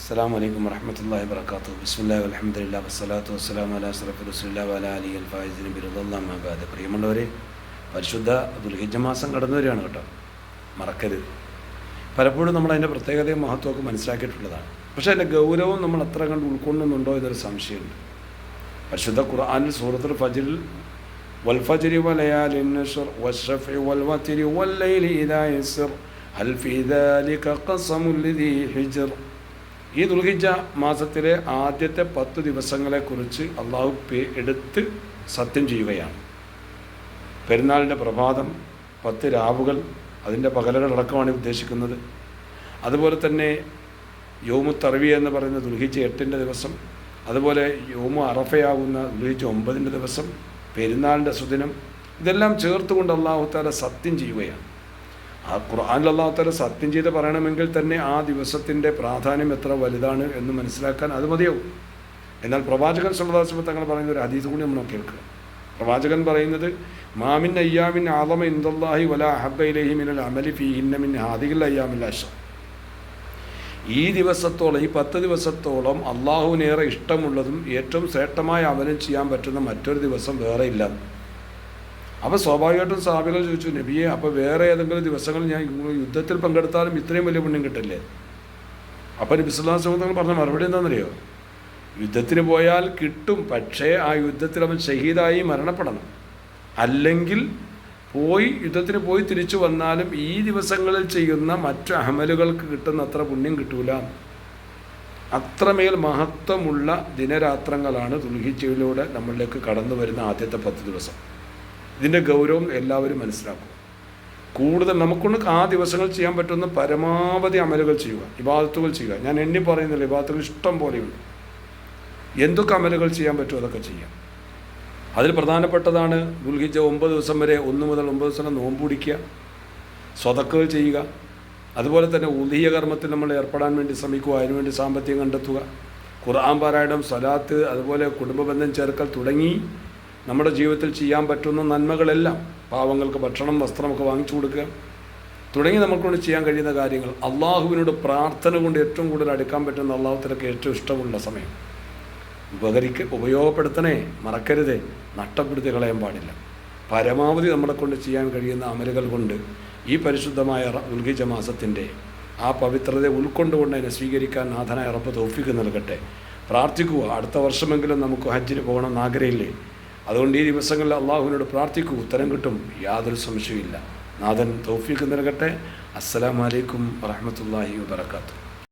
അസ്സാം വലൈക്കും വർഹമത്തല്ലാഹി വർക്കാത്തു ബിസ്മില്ലാ അലഹമുല്ല വസ്സലാത്തു വസ്സലാം അല അസ്റഫ് റസുല്ല വല അലി അൽ ഫായിസിന് ബിരുദല്ലാമാബാദ് പ്രിയമുള്ളവരെ പരിശുദ്ധ ദുൽഹിജ മാസം കടന്നു വരികയാണ് കേട്ടോ മറക്കരുത് പലപ്പോഴും നമ്മൾ അതിൻ്റെ പ്രത്യേകതയും മഹത്വമൊക്കെ മനസ്സിലാക്കിയിട്ടുള്ളതാണ് പക്ഷേ അതിൻ്റെ ഗൗരവം നമ്മൾ അത്ര കണ്ട് ഉൾക്കൊള്ളുന്നുണ്ടോ എന്നൊരു സംശയമുണ്ട് പരിശുദ്ധ ഖുർആാനിൽ സൂറത്തുൽ ഫജിൽ والفجر وليال النشر والشفع والوتر والليل إذا يسر هل في ذلك قسم لذي حجر ഈ ദുൽഹിജ മാസത്തിലെ ആദ്യത്തെ പത്ത് ദിവസങ്ങളെക്കുറിച്ച് അള്ളാഹു പേ എടുത്ത് സത്യം ചെയ്യുകയാണ്. പെരുന്നാളിന്റെ പ്രഭാതം പത്ത് രാവുകൾ അതിന്റെ പകലുകളടക്കമാണ് ഉദ്ദേശിക്കുന്നത്. അതുപോലെ തന്നെ യോമു തറവി എന്ന് പറയുന്ന ദുൽഹിജ എട്ടിന്റെ ദിവസം അതുപോലെ യോമു അറഫയാകുന്ന ദുൽഹിജ ഒമ്പതിന്റെ ദിവസം പെരുന്നാളിന്റെ സുദിനം ഇതെല്ലാം ചേർത്തുകൊണ്ട് അള്ളാഹു താല സത്യം ചെയ്യുകയാണ്. ആ ഖുർആാനിൽ അള്ളാഹു താല സത്യം ചെയ്ത് പറയണമെങ്കിൽ തന്നെ ആ ദിവസത്തിന്റെ പ്രാധാന്യം എത്ര വലുതാണ് എന്ന് മനസ്സിലാക്കാൻ അത് മതിയാവും. എന്നാൽ പ്രവാചകൻ സുല്ലാസ്മ തങ്ങൾ പറയുന്ന ഒരു ഹദീസ് കൂടി നമ്മൾ കേൾക്കുക. പ്രവാചകൻ പറയുന്നത് മാമിൻ അയ്യാമിൻ ആലമ ഇന്ദാഹി വല അഹബ മിനൽ അമലി ഫി മിൻ ഹാദിഖിൽ അയ്യാമിൽ അഷ ഈ ദിവസത്തോളം ഈ പത്ത് ദിവസത്തോളം അള്ളാഹുവിനേറെ ഇഷ്ടമുള്ളതും ഏറ്റവും ശ്രേഷ്ഠമായ അവനും ചെയ്യാൻ പറ്റുന്ന മറ്റൊരു ദിവസം വേറെ ഇല്ല. അപ്പോൾ സ്വാഭാവികമായിട്ടും സാബികൾ ചോദിച്ചു നബിയെ അപ്പോൾ വേറെ ഏതെങ്കിലും ദിവസങ്ങൾ ഞാൻ യുദ്ധത്തിൽ പങ്കെടുത്താലും ഇത്രയും വലിയ പുണ്യം കിട്ടില്ലേ? അപ്പോൾ നബി സുഹൃത്തുക്കൾ പറഞ്ഞ മറുപടി എന്താണെന്നറിയോ? യുദ്ധത്തിന് പോയാൽ കിട്ടും പക്ഷേ ആ യുദ്ധത്തിൽ അവൻ ഷഹീദായി മരണപ്പെടണം. അല്ലെങ്കിൽ പോയി യുദ്ധത്തിന് പോയി തിരിച്ചു വന്നാലും ഈ ദിവസങ്ങളിൽ ചെയ്യുന്ന മറ്റു അമലുകൾക്ക് കിട്ടുന്ന അത്ര പുണ്യം കിട്ടൂല. അത്രമേൽ മഹത്വമുള്ള ദിനരാത്രങ്ങളാണ് ദുൽഹിച്ചയിലൂടെ നമ്മളിലേക്ക് കടന്നു വരുന്ന ആദ്യത്തെ പത്ത് ദിവസം. ഇതിന്റെ ഗൗരവം എല്ലാവരും മനസ്സിലാക്കും. കൂടുതൽ നമുക്കൊന്ന് ആ ദിവസങ്ങൾ ചെയ്യാൻ പറ്റുന്ന പരമാവധി അമലുകൾ ചെയ്യുക ഇബാദത്തുകൾ ചെയ്യുക. ഞാൻ എണ്ണി പറയുന്നില്ല ഇബാദത്തുകൾ ഇഷ്ടം പോലെയുണ്ട്. എന്തൊക്കെ അമലുകൾ ചെയ്യാൻ പറ്റുമോ അതൊക്കെ ചെയ്യാം. അതിൽ പ്രധാനപ്പെട്ടതാണ് ദുൽഹിജ ഒമ്പത് ദിവസം വരെ ഒന്ന് മുതൽ ഒമ്പത് ദിവസം നോമ്പ് പിടിക്കുക സ്വതക്കുകൾ ചെയ്യുക. അതുപോലെ തന്നെ ഉദീയ കർമ്മത്തിൽ നമ്മൾ ഏർപ്പെടാൻ വേണ്ടി ശ്രമിക്കുക അതിനുവേണ്ടി സാമ്പത്തികം കണ്ടെത്തുക. ഖുർആൻ പാരായണം സ്വലാത്ത് അതുപോലെ കുടുംബബന്ധം ചേർക്കൽ തുടങ്ങി. നമ്മുടെ ജീവിതത്തിൽ ചെയ്യാൻ പറ്റുന്ന നന്മകളെല്ലാം പാവങ്ങൾക്ക് ഭക്ഷണം വസ്ത്രമൊക്കെ വാങ്ങിച്ചു കൊടുക്കുക. തുടങ്ങി നമുക്കൊണ്ട് ചെയ്യാൻ കഴിയുന്ന കാര്യങ്ങൾ അള്ളാഹുവിനോട് പ്രാർത്ഥന കൊണ്ട് ഏറ്റവും കൂടുതൽ അടുക്കാൻ പറ്റുന്ന അള്ളാഹുത്തിലൊക്കെ ഏറ്റവും ഇഷ്ടമുള്ള സമയം. ഉപകരിക്ക ഉപയോഗപ്പെടുത്തണേ മറക്കരുതേ നഷ്ടപ്പെടുത്തി കളയാൻ പാടില്ല. പരമാവധി നമ്മളെ കൊണ്ട് ചെയ്യാൻ കഴിയുന്ന അമലുകൾ കൊണ്ട് ഈ പരിശുദ്ധമായ ഉൽഗിജ മാസത്തിന്റെ ആ പവിത്രതയെ ഉൾക്കൊണ്ടുകൊണ്ട് അതിനെ സ്വീകരിക്കാൻ നാഥനായ ഉറപ്പ് തോഫിക്ക് നൽകട്ടെ. പ്രാർത്ഥിക്കുക അടുത്ത വർഷമെങ്കിലും നമുക്ക് ഹജ്ജിന് പോകണം ആഗ്രഹമില്ലേ? അതുകൊണ്ട് ഈ ദിവസങ്ങളിൽ അള്ളാഹുവിനോട് പ്രാർത്ഥിക്കൂ. ഉത്തരം കിട്ടും. യാതൊരു സംശയമില്ല നാഥൻ തോഫിക്ക് നൽകട്ടെ. അസ്സലാമലൈക്കും വറഹമത്തല്ലാഹി വാത്തു